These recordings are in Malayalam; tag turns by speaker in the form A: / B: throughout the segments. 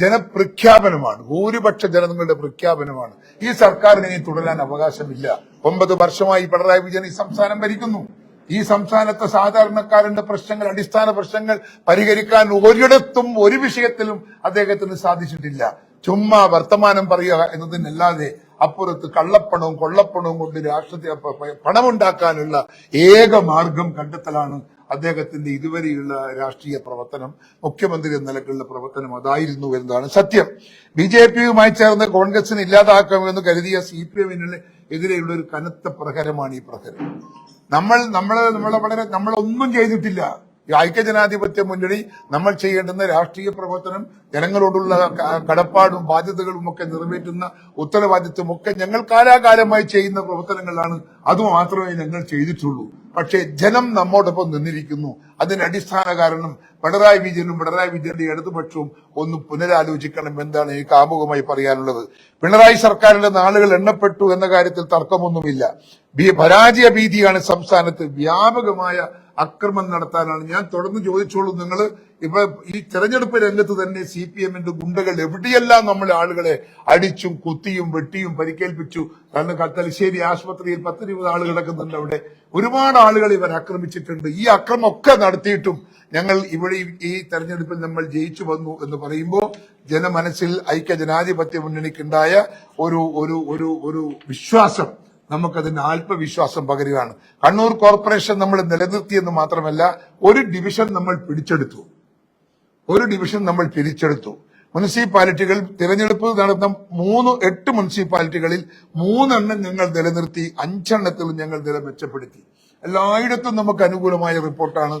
A: ജനപ്രഖ്യാപനമാണ്. ഭൂരിപക്ഷ ജനങ്ങളുടെ പ്രഖ്യാപനമാണ്. ഈ സർക്കാരിന് ഇനി തുടരാൻ അവകാശമില്ല. ഒമ്പത് വർഷമായി പിണറായി വിജയൻ ഈ സംസ്ഥാനം ഭരിക്കുന്നു. ഈ സംസ്ഥാനത്തെ സാധാരണക്കാരന്റെ പ്രശ്നങ്ങൾ അടിസ്ഥാന പ്രശ്നങ്ങൾ പരിഹരിക്കാൻ ഒരിടത്തും ഒരു വിഷയത്തിലും അദ്ദേഹത്തിന് സാധിച്ചിട്ടില്ല. ചുമ്മാ വർത്തമാനം പറയുക എന്നതിനല്ലാതെ അപ്പുറത്ത് കള്ളപ്പണവും കൊള്ളപ്പണവും കൊണ്ട് രാഷ്ട്രത്തെ പണമുണ്ടാക്കാനുള്ള ഏക മാർഗം കണ്ടെത്തലാണ് അദ്ദേഹത്തിന്റെ ഇതുവരെയുള്ള രാഷ്ട്രീയ പ്രവർത്തനം മുഖ്യമന്ത്രി എന്ന നിലക്കുള്ള പ്രവർത്തനം അതായിരുന്നു എന്നതാണ് സത്യം. ബി ജെ പിയുമായി ചേർന്ന് കോൺഗ്രസിന് ഇല്ലാതാക്കാമെന്ന് കരുതിയ സി പി എമ്മിന് എതിരെയുള്ള ഒരു കനത്ത പ്രഹരമാണ് ഈ പ്രഹരം. നമ്മൾ നമ്മൾ നമ്മളെ വളരെ നമ്മളൊന്നും ചെയ്തിട്ടില്ല. ഈ ഐക്യജനാധിപത്യ മുന്നണി നമ്മൾ ചെയ്യേണ്ടുന്ന രാഷ്ട്രീയ പ്രവർത്തനം ജനങ്ങളോടുള്ള കടപ്പാടും ബാധ്യതകളും ഒക്കെ നിറവേറ്റുന്ന ഉത്തരവാദിത്വം ഒക്കെ ഞങ്ങൾ കാലാകാലമായി ചെയ്യുന്ന പ്രവർത്തനങ്ങളാണ്. അത് മാത്രമേ ഞങ്ങൾ ചെയ്തിട്ടുള്ളൂ. പക്ഷേ ജനം നമ്മോടൊപ്പം നിന്നിരിക്കുന്നു. അതിന് അടിസ്ഥാന കാരണം പിണറായി വിജയനും പിണറായി വിജയന്റെ ഇടതുപക്ഷവും ഒന്ന് പുനരാലോചിക്കണം എന്താണ് എനിക്ക് ആമുഖമായി പറയാനുള്ളത്. പിണറായി സർക്കാരിന്റെ നാളുകൾ എണ്ണപ്പെട്ടു എന്ന കാര്യത്തിൽ തർക്കമൊന്നുമില്ല. പരാജയ ഭീതിയാണ് സംസ്ഥാനത്ത് വ്യാപകമായ അക്രമം നടത്താനാണ്. ഞാൻ തുടർന്ന് ചോദിച്ചോളൂ നിങ്ങൾ ഇപ്പൊ ഈ തെരഞ്ഞെടുപ്പ് രംഗത്ത് തന്നെ സി പി എമ്മിന്റെ ഗുണ്ടകൾ എവിടെയെല്ലാം നമ്മൾ ആളുകളെ അടിച്ചും കുത്തിയും വെട്ടിയും പരിക്കേൽപ്പിച്ചു? കാരണം തലശ്ശേരി ആശുപത്രിയിൽ പത്തിരുപത് ആൾ കിടക്കുന്നുണ്ട് അവിടെ. ഒരുപാട് ആളുകൾ ഇവർ ആക്രമിച്ചിട്ടുണ്ട്. ഈ അക്രമമൊക്കെ നടത്തിയിട്ടും ഞങ്ങൾ ഇവിടെ ഈ- തെരഞ്ഞെടുപ്പിൽ നമ്മൾ ജയിച്ചു വന്നു എന്ന് പറയുമ്പോൾ ജനമനസ്സിൽ ഐക്യ ജനാധിപത്യ മുന്നണിക്കുണ്ടായ ഒരു ഒരു ഒരു വിശ്വാസം നമുക്കതിന് ആത്മവിശ്വാസം പകരുകയാണ്. കണ്ണൂർ കോർപ്പറേഷൻ നമ്മൾ നിലനിർത്തിയെന്ന് മാത്രമല്ല ഒരു ഡിവിഷൻ നമ്മൾ പിടിച്ചെടുത്തു. ഒരു ഡിവിഷൻ നമ്മൾ പിരിച്ചെടുത്തു. മുനിസിപ്പാലിറ്റികൾ തിരഞ്ഞെടുപ്പ് നടന്ന മൂന്ന് എട്ട് മുനിസിപ്പാലിറ്റികളിൽ മൂന്നെണ്ണം ഞങ്ങൾ നിലനിർത്തി അഞ്ചെണ്ണത്തിലും ഞങ്ങൾ നില മെച്ചപ്പെടുത്തി. എല്ലായിടത്തും നമുക്ക് അനുകൂലമായ റിപ്പോർട്ടാണ്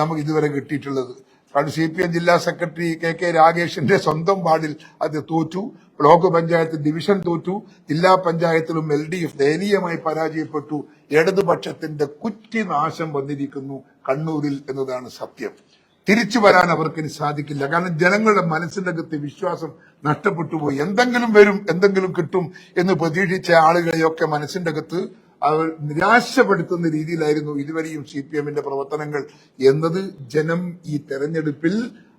A: നമുക്ക് ഇതുവരെ കിട്ടിയിട്ടുള്ളത്. കാരണം സി പി എം ജില്ലാ സെക്രട്ടറി കെ കെ രാഗേഷിന്റെ സ്വന്തം വാർഡിൽ അത് തോറ്റു. ബ്ലോക്ക് പഞ്ചായത്ത് ഡിവിഷൻ തോറ്റു. ജില്ലാ പഞ്ചായത്തിലും എൽ ഡി എഫ് ദയനീയമായി പരാജയപ്പെട്ടു. ഇടതുപക്ഷത്തിന്റെ കുറ്റിനാശം വന്നിരിക്കുന്നു കണ്ണൂരിൽ എന്നതാണ് സത്യം. തിരിച്ചു വരാൻ അവർക്ക് ഇനി സാധിക്കില്ല. കാരണം ജനങ്ങളുടെ മനസ്സിന്റെ അകത്ത് വിശ്വാസം നഷ്ടപ്പെട്ടു പോയി. എന്തെങ്കിലും വരും എന്തെങ്കിലും കിട്ടും എന്ന് പ്രതീക്ഷിച്ച ആളുകളെയൊക്കെ മനസ്സിന്റെ അകത്ത് അവർ നിരാശപ്പെടുത്തുന്ന രീതിയിലായിരുന്നു ഇതുവരെയും സി പി എമ്മിന്റെ പ്രവർത്തനങ്ങൾ എന്നത്. ജനം ഈ തെരഞ്ഞെടുപ്പിൽ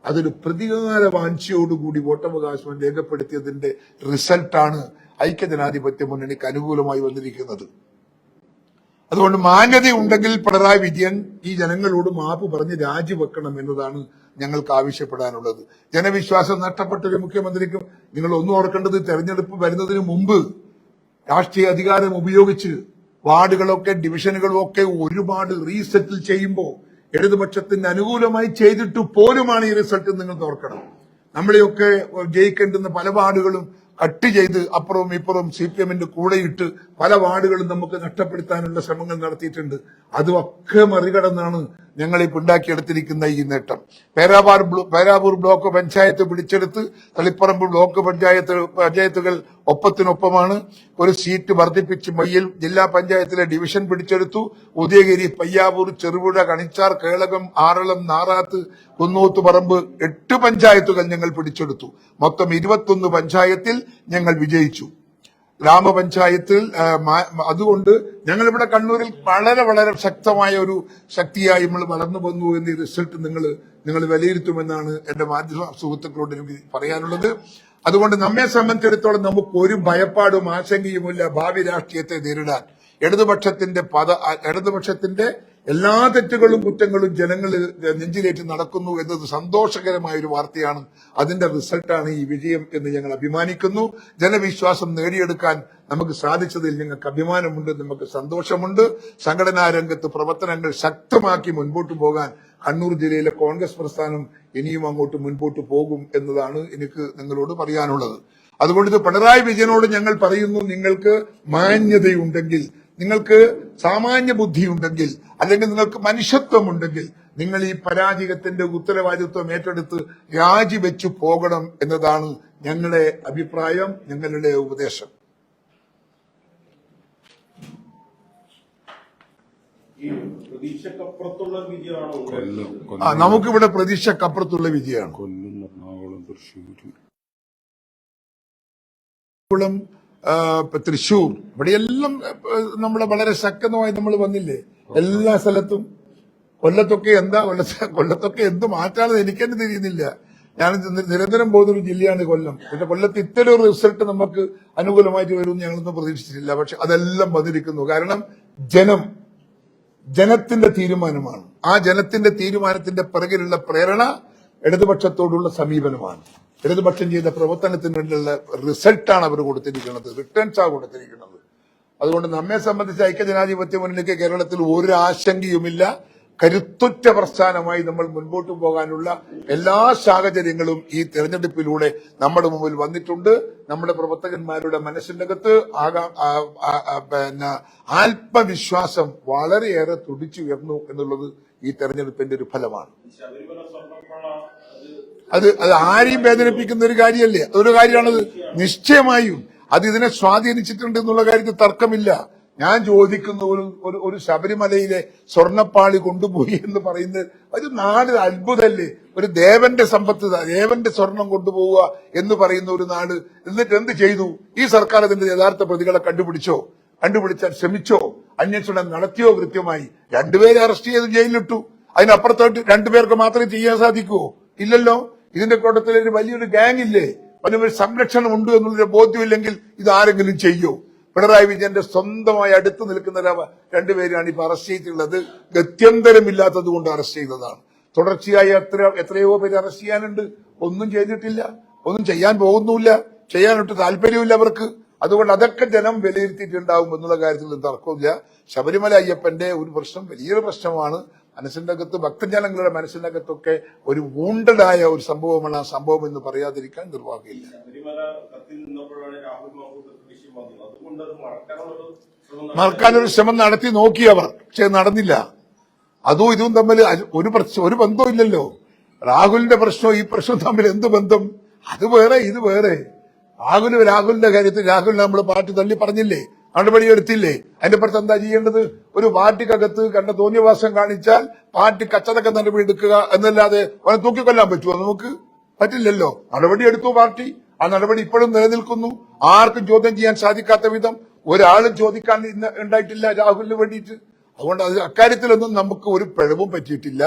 A: അതൊരു പ്രതികാര വാഞ്ചയോടുകൂടി വോട്ടവകാശം രേഖപ്പെടുത്തിയതിന്റെ റിസൾട്ടാണ് ഐക്യജനാധിപത്യ മുന്നണിക്ക് അനുകൂലമായി വന്നിരിക്കുന്നത്. അതുകൊണ്ട് മാന്യത ഉണ്ടെങ്കിൽ പിണറായി വിജയൻ ഈ ജനങ്ങളോട് മാപ്പ് പറഞ്ഞ് രാജിവെക്കണം എന്നതാണ് ഞങ്ങൾക്ക് ആവശ്യപ്പെടാനുള്ളത്. ജനവിശ്വാസം നഷ്ടപ്പെട്ട ഒരു മുഖ്യമന്ത്രിക്കും നിങ്ങൾ ഒന്നും ഓർക്കേണ്ടത് തെരഞ്ഞെടുപ്പ് വരുന്നതിന് മുമ്പ് രാഷ്ട്രീയ അധികാരം ഉപയോഗിച്ച് വാർഡുകളൊക്കെ ഡിവിഷനുകളും ഒക്കെ ഒരുപാട് റീസെറ്റിൽ ചെയ്യുമ്പോൾ ഇടതുപക്ഷത്തിന് അനുകൂലമായി ചെയ്തിട്ട് പോലുമാണ് ഈ റിസൾട്ട് നിങ്ങൾ ഓർക്കണം. നമ്മളെയൊക്കെ ജയിക്കേണ്ടുന്ന പല വാർഡുകളും കട്ട് ചെയ്ത് അപ്പുറവും ഇപ്പുറവും സി പി എമ്മിന്റെ കൂടെയിട്ട് പല വാർഡുകളും നമുക്ക് നഷ്ടപ്പെടുത്താനുള്ള ശ്രമങ്ങൾ നടത്തിയിട്ടുണ്ട്. അതുമൊക്കെ മറികടന്നാണ് ഞങ്ങൾ ഇപ്പോൾ ഉണ്ടാക്കിയെടുത്തിരിക്കുന്ന ഈ നേട്ടം. പേരാപാർ പേരാവൂർ ബ്ലോക്ക് പഞ്ചായത്ത് പിടിച്ചെടുത്ത് തളിപ്പറമ്പ് ബ്ലോക്ക് പഞ്ചായത്ത് പഞ്ചായത്തുകൾ ഒപ്പത്തിനൊപ്പമാണ്. ഒരു സീറ്റ് വർദ്ധിപ്പിച്ച് മയ്യിൽ ജില്ലാ പഞ്ചായത്തിലെ ഡിവിഷൻ പിടിച്ചെടുത്തു. ഉദയഗിരി പയ്യാവൂർ ചെറുപുഴ കണിച്ചാർ കേളകം ആറളം നാറാത്ത് കുന്നൂത്തുപറമ്പ് എട്ട് പഞ്ചായത്തുകൾ ഞങ്ങൾ പിടിച്ചെടുത്തു. മൊത്തം ഇരുപത്തൊന്ന് പഞ്ചായത്തിൽ ഞങ്ങൾ വിജയിച്ചു. ഗ്രാമപഞ്ചായത്തിൽ അതുകൊണ്ട് ഞങ്ങളിവിടെ കണ്ണൂരിൽ വളരെ വളരെ ശക്തമായ ഒരു ശക്തിയായി നമ്മൾ വളർന്നു വന്നു എന്ന റിസൾട്ട് നിങ്ങൾ നിങ്ങൾ വിലയിരുത്തുമെന്നാണ് എന്റെ മാധ്യമ സുഹൃത്തുക്കളോട് എനിക്ക് പറയാനുള്ളത്. അതുകൊണ്ട് നമ്മെ സംബന്ധിച്ചിടത്തോളം നമുക്ക് ഒരു ഭയപ്പാടും ആശങ്കയുമില്ല. ഭാവി രാഷ്ട്രീയത്തെ നേരിടാൻ. ഇടതുപക്ഷത്തിന്റെ പദ ഇടതുപക്ഷത്തിന്റെ എല്ലാ തെറ്റുകളും കുറ്റങ്ങളും ജനങ്ങളിൽ നെഞ്ചിലേറ്റ് നടക്കുന്നു എന്നത് സന്തോഷകരമായ ഒരു വാർത്തയാണ്. അതിന്റെ റിസൾട്ടാണ് ഈ വിജയം എന്ന് ഞങ്ങൾ അഭിമാനിക്കുന്നു. ജനവിശ്വാസം നേടിയെടുക്കാൻ നമുക്ക് സാധിച്ചതിൽ ഞങ്ങൾക്ക് അഭിമാനമുണ്ട് നമുക്ക് സന്തോഷമുണ്ട്. സംഘടനാ രംഗത്ത് പ്രവർത്തനങ്ങൾ ശക്തമാക്കി മുൻപോട്ട് പോകാൻ കണ്ണൂർ ജില്ലയിലെ കോൺഗ്രസ് പ്രസ്ഥാനം ഇനിയും അങ്ങോട്ട് മുൻപോട്ട് പോകും എന്നതാണ് എനിക്ക് നിങ്ങളോട് പറയാനുള്ളത്. അതുകൊണ്ട് പിണറായി വിജയനോട് ഞങ്ങൾ പറയുന്നു നിങ്ങൾക്ക് മാന്യതയുണ്ടെങ്കിൽ നിങ്ങൾക്ക് സാമാന്യ ബുദ്ധിയുണ്ടെങ്കിൽ അല്ലെങ്കിൽ നിങ്ങൾക്ക് മനുഷ്യത്വമുണ്ടെങ്കിൽ നിങ്ങൾ ഈ പരാജയത്തിന്റെ ഉത്തരവാദിത്വം ഏറ്റെടുത്ത് രാജിവെച്ചു പോകണം എന്നതാണ് ഞങ്ങളുടെ അഭിപ്രായം ഞങ്ങളുടെ ഉപദേശം. ആ നമുക്കിവിടെ പ്രതീക്ഷക്കപ്പുറത്തുള്ള വിജയമാണ്.
B: കൊല്ലം എറണാകുളം തൃശ്ശൂർ
A: തൃശൂർ ഇവിടെയെല്ലാം നമ്മൾ വളരെ ശക്തമായി നമ്മൾ വന്നില്ലേ? എല്ലാ സ്ഥലത്തും. കൊല്ലത്തൊക്കെ എന്താ കൊല്ലത്ത് കൊല്ലത്തൊക്കെ എന്ത് മാറ്റാണെന്ന് എനിക്കെന്നെ തിരിയുന്നില്ല. ഞാൻ നിരന്തരം പോകുന്ന ഒരു ജില്ലയാണ് കൊല്ലം. പക്ഷെ കൊല്ലത്ത് ഇത്തരം ഒരു റിസൾട്ട് നമുക്ക് അനുകൂലമായിട്ട് വരും ഞങ്ങളൊന്നും പ്രതീക്ഷിച്ചിട്ടില്ല. പക്ഷെ അതെല്ലാം വന്നിരിക്കുന്നു. കാരണം ജനം ജനത്തിന്റെ തീരുമാനമാണ്. ആ ജനത്തിന്റെ തീരുമാനത്തിന്റെ പിറകിലുള്ള പ്രേരണ ഇടതുപക്ഷത്തോടുള്ള സമീപനമാണ്. ഇടതുപക്ഷം ചെയ്ത പ്രവർത്തനത്തിന് വേണ്ടിയുള്ള റിസൾട്ടാണ് അവർ കൊടുത്തിരിക്കുന്നത്. റിട്ടേൺസ് ആണ് കൊടുത്തിരിക്കുന്നത്. അതുകൊണ്ട് നമ്മെ സംബന്ധിച്ച് ഐക്യജനാധിപത്യ മുന്നണിക്ക് കേരളത്തിൽ ഒരു ആശങ്കയുമില്ല കരുത്തുറ്റ പ്രസ്ഥാനമായി നമ്മൾ മുൻപോട്ട് പോകാനുള്ള എല്ലാ സാഹചര്യങ്ങളും ഈ തെരഞ്ഞെടുപ്പിലൂടെ നമ്മുടെ മുമ്പിൽ വന്നിട്ടുണ്ട്. നമ്മുടെ പ്രവർത്തകന്മാരുടെ മനസ്സിനകത്ത് പിന്നെ ആത്മവിശ്വാസം വളരെയേറെ തുടിച്ചുയർന്നു എന്നുള്ളത് ഈ തെരഞ്ഞെടുപ്പിന്റെ ഒരു ഫലമാണ്.
C: അത്
A: അത് അത് ആരെയും വേദനിപ്പിക്കുന്ന ഒരു കാര്യമല്ലേ? അതൊരു കാര്യമാണത്. നിശ്ചയമായും അത് ഇതിനെ സ്വാധീനിച്ചിട്ടുണ്ട് എന്നുള്ള കാര്യത്തിൽ തർക്കമില്ല. ഞാൻ ചോദിക്കുന്ന ഒരു ഒരു ഒരു ശബരിമലയിലെ സ്വർണപ്പാളി കൊണ്ടുപോയി എന്ന് പറയുന്നത് ഒരു നാട് അത്ഭുതമല്ലേ? ഒരു ദേവന്റെ സമ്പത്ത് ദേവന്റെ സ്വർണം കൊണ്ടുപോവുക എന്ന് പറയുന്ന ഒരു നാട് എന്നിട്ട് എന്ത് ചെയ്തു? ഈ സർക്കാർ അതിന്റെ യഥാർത്ഥ പ്രതികളെ കണ്ടുപിടിച്ചോ? കണ്ടുപിടിച്ചാൽ ശ്രമിച്ചോ? അന്വേഷണം നടത്തിയോ കൃത്യമായി രണ്ടുപേരെ അറസ്റ്റ് ചെയ്ത് ജയിലിലിട്ടു. അതിനപ്പുറത്തോട്ട് രണ്ടുപേർക്ക് മാത്രമേ ചെയ്യാൻ സാധിക്കൂ. ഇല്ലല്ലോ? ഇതിന്റെ കൂട്ടത്തിൽ ഒരു വലിയൊരു ഗാങ് ഇല്ലേ? അതിനൊരു സംരക്ഷണം ഉണ്ട് എന്നുള്ളൊരു ബോധ്യമില്ലെങ്കിൽ ഇത് ആരെങ്കിലും ചെയ്യോ? പിണറായി വിജയന്റെ സ്വന്തമായി അടുത്ത് നിൽക്കുന്ന രണ്ടുപേരാണ് ഇപ്പൊ അറസ്റ്റ് ചെയ്തിട്ടുള്ളത്. ഗത്യന്തരമില്ലാത്തത് കൊണ്ട് അറസ്റ്റ് ചെയ്തതാണ്. തുടർച്ചയായി എത്ര എത്രയോ പേര് അറസ്റ്റ് ചെയ്യാനുണ്ട്. ഒന്നും ചെയ്തിട്ടില്ല. ഒന്നും ചെയ്യാൻ പോകുന്നുമില്ല. ചെയ്യാനൊട്ട് താല്പര്യമില്ല അവർക്ക്. അതുകൊണ്ട് അതൊക്കെ ജനം വിലയിരുത്തിയിട്ടുണ്ടാവും എന്നുള്ള കാര്യത്തിൽ തർക്കമില്ല ശബരിമല അയ്യപ്പന്റെ ഒരു പ്രശ്നം വലിയൊരു പ്രശ്നമാണ്. മനസ്സിന്റെ അകത്ത് ഭക്തജനങ്ങളുടെ മനസ്സിന്റെ അകത്തൊക്കെ ഒരു വൂണ്ടഡായ ഒരു സംഭവമാണ് ആ സംഭവം എന്ന് പറയാതിരിക്കാൻ നിർവാഹമില്ല. മറക്കാനൊരു ശ്രമം നടത്തി. നോക്കി അവർ. പക്ഷെ നടന്നില്ല. അതും ഇതും തമ്മിൽ ഒരു പ്രശ്നം ഒരു ബന്ധവും ഇല്ലല്ലോ. രാഹുലിന്റെ പ്രശ്നവും ഈ പ്രശ്നവും തമ്മിൽ എന്ത് ബന്ധം? അത് വേറെ ഇത് വേറെ. രാഹുൽ രാഹുലിന്റെ കാര്യത്തിൽ രാഹുലിനെ നമ്മൾ പാർട്ടി തള്ളി പറഞ്ഞില്ലേ? നടപടി എടുത്തില്ലേ അതിന്റെ പുറത്ത് എന്താ ചെയ്യേണ്ടത്? ഒരു പാർട്ടിക്കകത്ത് കണ്ട തോന്നിയവാസം കാണിച്ചാൽ പാർട്ടി കച്ചതക്ക നടപടി എടുക്കുക എന്നല്ലാതെ അവനെ തൂക്കിക്കൊല്ലാൻ പറ്റുമോ നമുക്ക്? പറ്റില്ലല്ലോ. നടപടി എടുത്തു പാർട്ടി. ആ നടപടി ഇപ്പോഴും നിലനിൽക്കുന്നു. ആർക്കും ചോദ്യം ചെയ്യാൻ സാധിക്കാത്ത വിധം ഒരാളും ചോദിക്കാൻ ഉണ്ടായിട്ടില്ല രാഹുലിന് വേണ്ടിയിട്ട്. അതുകൊണ്ട് അത് അക്കാര്യത്തിലൊന്നും നമുക്ക് ഒരു പിഴവും പറ്റിയിട്ടില്ല.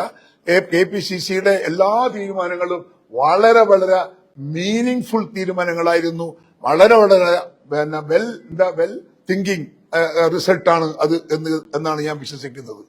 A: കെ പി സി സിയുടെ എല്ലാ തീരുമാനങ്ങളും വളരെ വളരെ മീനിങ് ഫുൾ തീരുമാനങ്ങളായിരുന്നു. വളരെ വളരെ പിന്നെ വെൽ വെൽ തിങ്കിങ് റിസൾട്ടാണ് അത് എന്ന് എന്നാണ് ഞാൻ വിശ്വസിക്കുന്നത്.